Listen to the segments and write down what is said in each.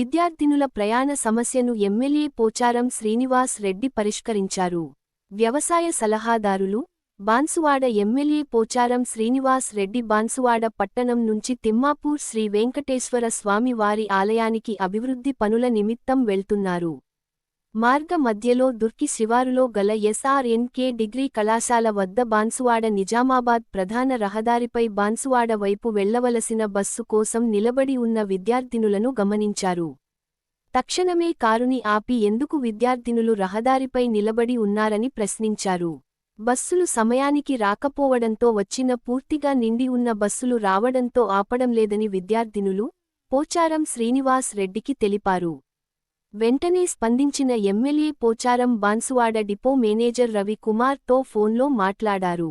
విద్యార్థినుల ప్రయాణ సమస్యను ఎమ్మెల్యే పోచారం శ్రీనివాస్ రెడ్డి పరిష్కరించారు. వ్యవసాయ సలహాదారులు బాన్సువాడ ఎమ్మెల్యే పోచారం శ్రీనివాస్ రెడ్డి బాన్సువాడ పట్టణం నుంచి తిమ్మాపూర్ శ్రీ వెంకటేశ్వర స్వామి వారి ఆలయానికి అభివృద్ధి పనుల నిమిత్తం వెళ్తున్నారు. మార్గ మధ్యలో దుర్కి శివారులో గల ఎస్ఆర్ఎన్కే డిగ్రీ కళాశాల వద్ద బాన్సువాడ నిజామాబాద్ ప్రధాన రహదారిపై బాన్సువాడ వైపు వెళ్ళవలసిన బస్సు కోసం నిలబడి ఉన్న విద్యార్థినులను గమనించారు. తక్షణమే కారుని ఆపి ఎందుకు విద్యార్థినులు రహదారిపై నిలబడి ఉన్నారని ప్రశ్నించారు. బస్సులు సమయానికి రాకపోవడంతో వచ్చిన పూర్తిగా నిండి ఉన్న బస్సులు రావడంతో ఆపడం లేదని విద్యార్థినులు పోచారం శ్రీనివాస్ రెడ్డికి తెలిపారు. వెంటనే స్పందించిన MLA Pocharam Banswada depot manager Ravi కుమార్తో ఫోన్లో మాట్లాడారు.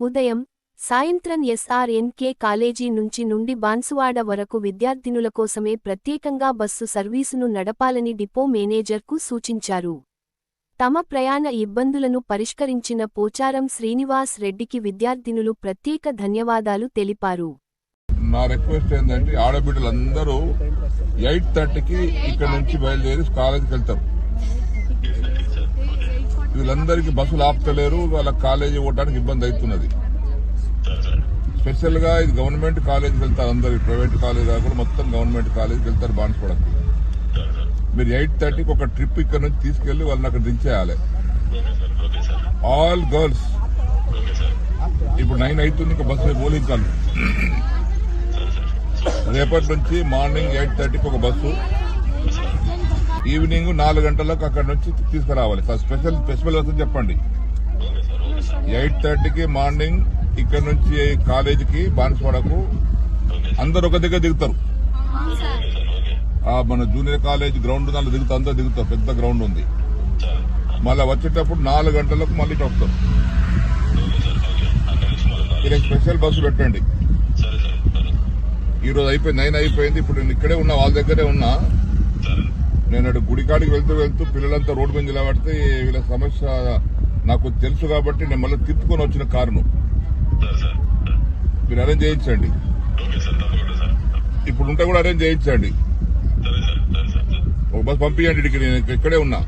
ఉదయం సాయంత్రం ఎస్ఆర్ఎన్కే కాలేజీ నుంచి నుండి బాన్సువాడ వరకు విద్యార్థినుల కోసమే ప్రత్యేకంగా బస్సు సర్వీసును నడపాలని డిపో మేనేజర్కు సూచించారు. తమ ప్రయాణ ఇబ్బందులను పరిష్కరించిన పోచారం శ్రీనివాస్ రెడ్డికి విద్యార్థినులు ప్రత్యేక ధన్యవాదాలు తెలిపారు. నా రిక్వెస్ట్ ఏంటంటే ఆడబిడ్డలందరూ ఎయిట్ థర్టీకి ఇక్కడ నుంచి బయలుదేరి కాలేజీకి వెళ్తారు. వీళ్ళందరికీ బస్సులు ఆపుతలేరు వాళ్ళ కాలేజీ పోవడానికి ఇబ్బంది అవుతున్నది. స్పెషల్గా ఇది గవర్నమెంట్ కాలేజీకి వెళ్తారు అందరు ప్రైవేట్ కాలేజ్ కాకుండా మొత్తం గవర్నమెంట్ కాలేజీకి వెళ్తారు బాన్స్పడకు. మీరు ఎయిట్ థర్టీకి ఒక ట్రిప్ ఇక్కడ నుంచి తీసుకెళ్ళి వాళ్ళని అక్కడ దించేయాలి ఆల్ గర్ల్స్. ఇప్పుడు నైన్ అవుతుంది ఇంకా బస్సు పోలించాలి రేపటి నుంచి మార్నింగ్ ఎయిట్ థర్టీకి ఒక బస్సు. ఈవినింగ్ నాలుగు గంటలకు అక్కడ నుంచి తీసుకురావాలి. సార్ స్పెషల్ స్పెషల్ వస్తుంది చెప్పండి. ఎయిట్ థర్టీకి మార్నింగ్ ఇక్కడ నుంచి కాలేజీకి బాన్స్వాడకు అందరు ఒక దగ్గర దిగుతారు. మన జూనియర్ కాలేజ్ గ్రౌండ్ దాంట్లో దిగుతారు అందరు దిగుతారు. పెద్ద గ్రౌండ్ ఉంది. మళ్ళీ వచ్చేటప్పుడు నాలుగు గంటలకు మళ్ళీ వస్తారు. ఇలా స్పెషల్ బస్సు పెట్టండి. ఈ రోజు అయిపోయింది నైన్ అయిపోయింది. ఇప్పుడు నేను ఇక్కడే ఉన్నా వాళ్ళ దగ్గరే ఉన్నా. నేను అటు గుడికాడికి వెళ్తూ వెళ్తూ పిల్లలంతా రోడ్డు మీద నిలబడితే వీళ్ళ సమస్య నాకు తెలుసు కాబట్టి నేను మళ్ళీ తిప్పుకొని వచ్చిన కారును. మీరు అరేంజ్ చేయించండి. ఇప్పుడు ఉంటే కూడా అరేంజ్ చేయించండి. ఒక బస్ పంపించండి ఇక్కడికి నేను ఇక్కడే ఉన్నా.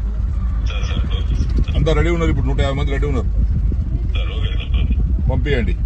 అంతా రెడీ ఉన్నారు ఇప్పుడు నూట యాభై మంది రెడీ ఉన్నారు. పంపించండి